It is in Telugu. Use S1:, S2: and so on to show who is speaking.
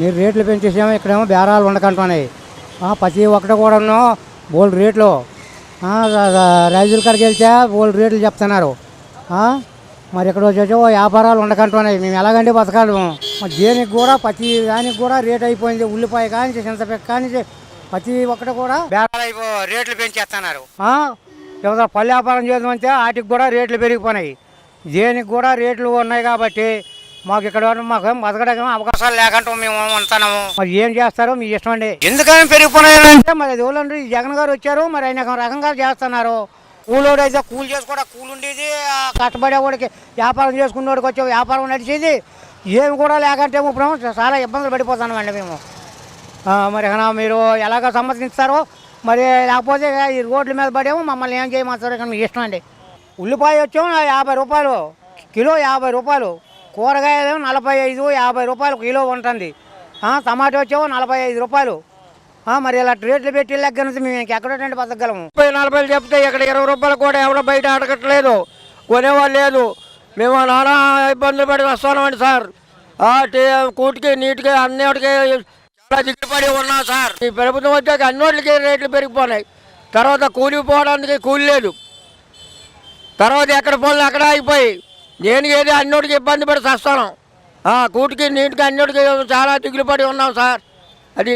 S1: మీరు రేట్లు పెంచేసామో ఇక్కడేమో బేరాలు ఉండకంటున్నాయి. ప్రతి ఒక్కటి కూడాను బోల్డ్ రేట్లు. రైతుల కాడికి వెళ్తే బోల్డ్ రేట్లు చెప్తున్నారు. మరి ఇక్కడ వచ్చేసి వ్యాపారాలు ఉండకంటున్నాయి. మేము ఎలాగంటే బతకాలి? మరి దేనికి కూడా ప్రతి దానికి కూడా రేట్ అయిపోయింది. ఉల్లిపాయ కానీ చింతపిక్క కానీ ప్రతి ఒక్కటి కూడా బేరాలు అయిపో రేట్లు పెంచేస్తున్నారు. ఏదో పల్లె వ్యాపారం చేద్దామంటే వాటికి కూడా రేట్లు పెరిగిపోయినాయి. దేనికి కూడా రేట్లు ఉన్నాయి కాబట్టి మాకు ఇక్కడ మాకు బతకడానికి అవకాశాలు లేకుండా మేము ఉంటున్నాము. మరి ఏం చేస్తారో మీ ఇష్టం అండి. ఎందుకని పెరిగిపోయినాయంటే మరి అది ఎవరండి జగన్ గారు వచ్చారు మరి ఆయన రకంగా చేస్తున్నారు. కూలోడు అయితే కూలి చేసుకోవడం కూలి ఉండేది కష్టపడేవాడికి వ్యాపారం చేసుకునేవాడికి వచ్చే వ్యాపారం నడిచేది. ఏమి కూడా లేకంటే ఇప్పుడు చాలా ఇబ్బందులు పడిపోతున్నామండి మేము. ఆ, మరి మీరు ఎలాగ సమ్మతిస్తారో మరి లేకపోతే ఈ రోడ్ల మీద పడేమో మమ్మల్ని ఏం చేయమంటారు ఇక మీ ఇష్టం అండి. ఉల్లిపాయ వచ్చేమో యాభై రూపాయలు కిలో యాభై రూపాయలు. కూరగాయలు నలభై ఐదు యాభై రూపాయలు కిలో ఉంటుంది. టమాటో వచ్చేమో నలభై ఐదు రూపాయలు. మరి ఇలా రేట్లు పెట్టి లెక్కన మేము ఇంకెక్కడ బతకగలము? ముప్పై నలభై చెప్తే ఇక్కడ ఇరవై రూపాయలు కూడా ఎవడో బయట అడగట్లేదు కొనేవాళ్ళు లేదు. మేము నానా ఇబ్బందులు పడి వస్తున్నామండి సార్. కూటికి నీటికి అన్నిటికి చాలా దిగుబడి ఉన్నాం సార్. ఈ ప్రభుత్వం వచ్చాక అన్నిటికి రేట్లు పెరిగిపోయినాయి. తర్వాత కూలిపోవడానికి కూలి లేదు. తర్వాత ఎక్కడ పనులు అక్కడ అయిపోయి నేను ఏది అన్నిటికి ఇబ్బంది పడి వస్తాను కూటికి నీటికి అన్నిటికి చాలా దిగులు పడి ఉన్నాం సార్. అది